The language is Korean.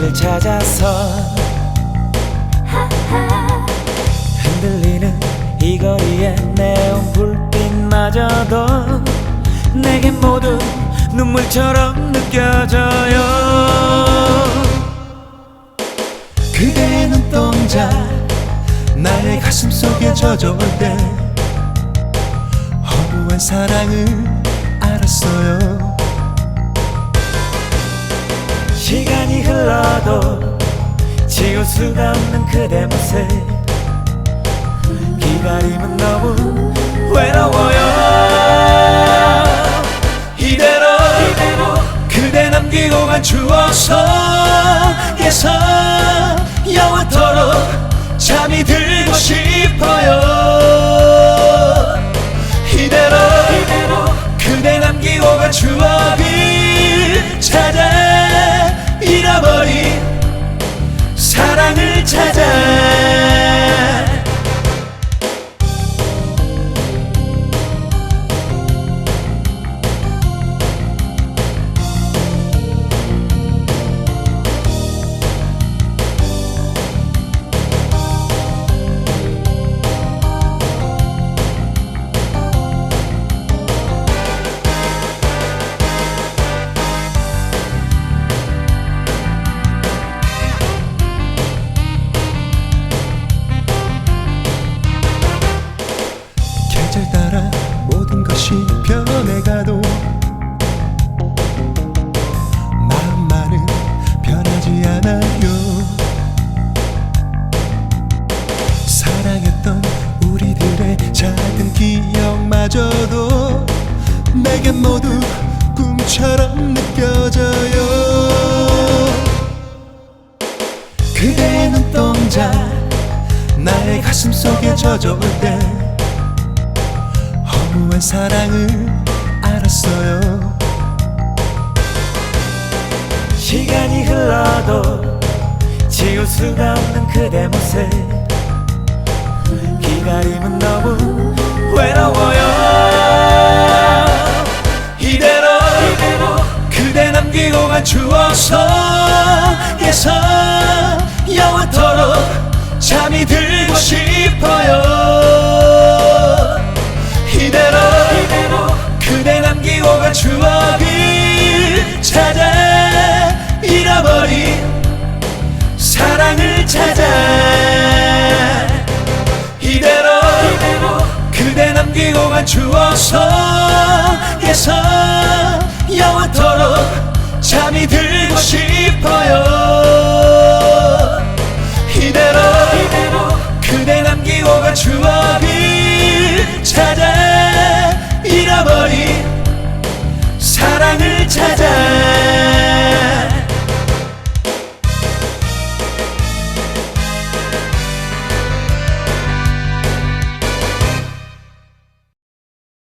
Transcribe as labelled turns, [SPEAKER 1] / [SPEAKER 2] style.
[SPEAKER 1] 집을 찾아서 흔들리는 이 거리의 네온 불빛마저도 내겐 모두 눈물처럼 느껴져요. 그대의 눈동자 나의 가슴 속에 젖어올 때 허무한 사랑을 지울 수가 없는 그대 모습. 기다림은 너무 외로워요. 이대로, 그대 남기고 간 추억 속에서 영원토록 잠이 들 눈동자. 나의 가슴 속에 젖어올 때 허무한 사랑을 알았어요. 시간이 흘러도 지울 수가 없는 그대 모습. 기다림은 너무 사랑을 찾아. 이대로, 그대 남기고 간 추억 속에서 영원토록 잠이 들고 싶어요